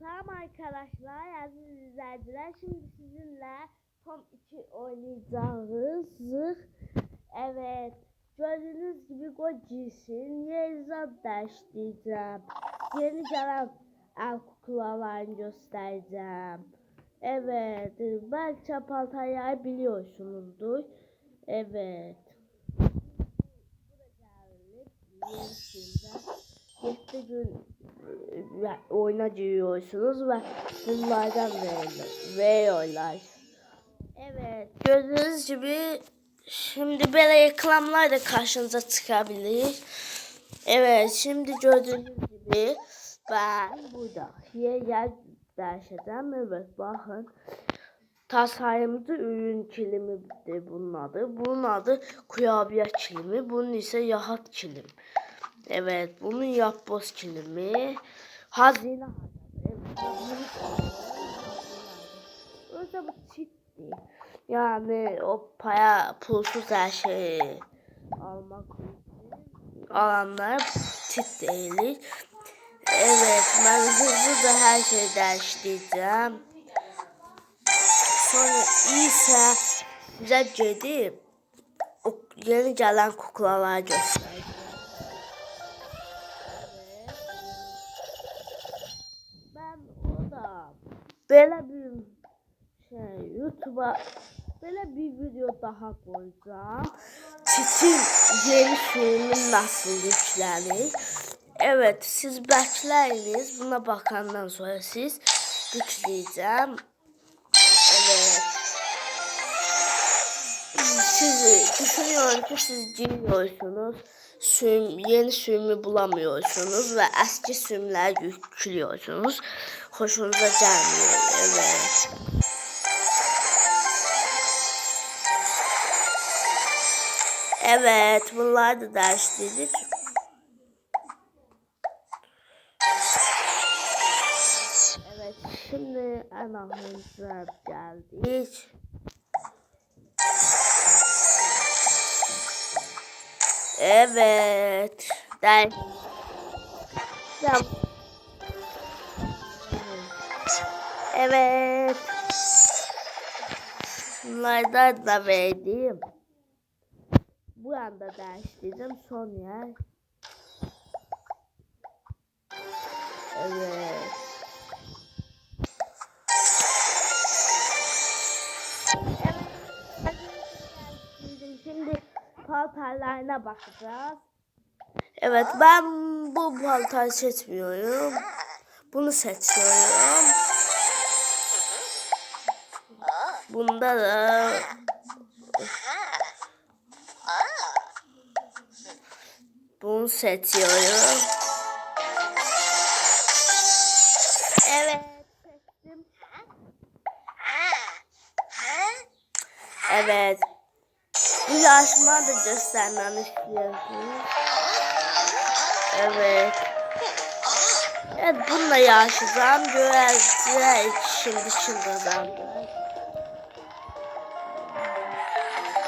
Selam arkadaşlar, aziz izleyiciler. Şimdi sizinle Tom 2 oynayacağız. Evet, gördüğünüz gibi Gojis'in Yerizat değiştireceğim. Yeni gelen el kuklalarını göstereceğim. Evet, belki Çapaltay'ı biliyorsunuzdur. Evet. Yenisinde 7 gün e, oyuna giriyorsunuz ve bunlardan veriyorlar. Evet gördüğünüz gibi şimdi böyle reklamlar da karşınıza çıkabilir. Evet şimdi gördüğünüz gibi ben burada yer değişeceğim. Evet bakın tasarımcı ürün kilimidir bunun adı. Bunun adı kurabiye kilimi. Bunun ise yahat kilim. Evet bunun yapboz kilimi. Hazine. Orada bu çitti. Yani o paya pulsuz her şeyi almak alanlar çit değil. Evet ben hızlı da her şeyi değiştireceğim. Sonra ise gidip o yeni gelen kuklalar göstereceğim. Böyle bir şey YouTube'a böyle bir video daha koyacağım. Çitin yeni filmi nasıl yüklenir? Evet siz bekleriniz. Buna bakandan sonra siz yükleyeceğim. Evet. Siz düşünüyorum ki siz giriyorsunuz. Süm, yeni sürümü bulamıyorsunuz ve eski sürümler yüklüyorsunuz. Hoşunuza gelmiyor. Evet, bunlar da değiştirdik. Evet, şimdi en ahırımıza geldik. Evet. Der. Tamam. Evet. Bunlardan da verdim. Bu anda değiştirdim. Son yer. Evet. Evet. Şimdi paltarlarına bakacağız. Evet ben bu paltarı seçmiyorum. Bunu seçiyorum. Bunda da bunu seçiyorum. Evet seçtim. Evet. Bu yaşma da göstermemi istiyorsunuz. Evet. Evet bununla yaşayacağım. Göreceğiz şimdi kazandı.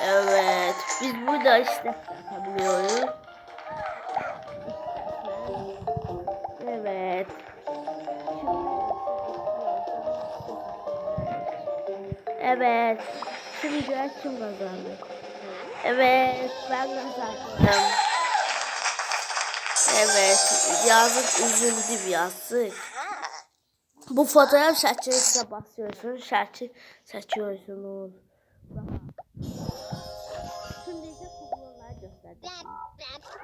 Evet. Biz burada işte yapabiliyoruz. Evet. Evet. Şimdi kim kazandı? Evet, ben kazandım. Evet, yazık üzüldüm yazık. Bu fotoğraf seçeneğine basıyorsun, şarkı seçiyorsunuz. Şimdi ise kuklalar göstereceğim.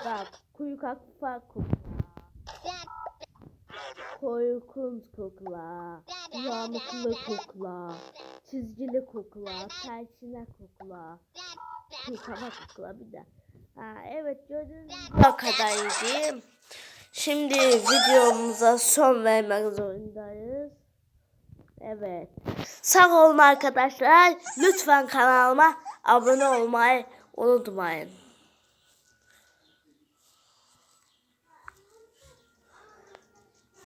Bak, kuyruk akfa kukla. Korkunç kukla, yağmurlu kukla, çizgili kukla, tersine kukla, kukla kukla bir de. Ha, evet gördüğünüz gibi bu kadarıydı. Şimdi videomuza son vermek zorundayız. Evet. Sağ olun arkadaşlar. Lütfen kanalıma abone olmayı unutmayın.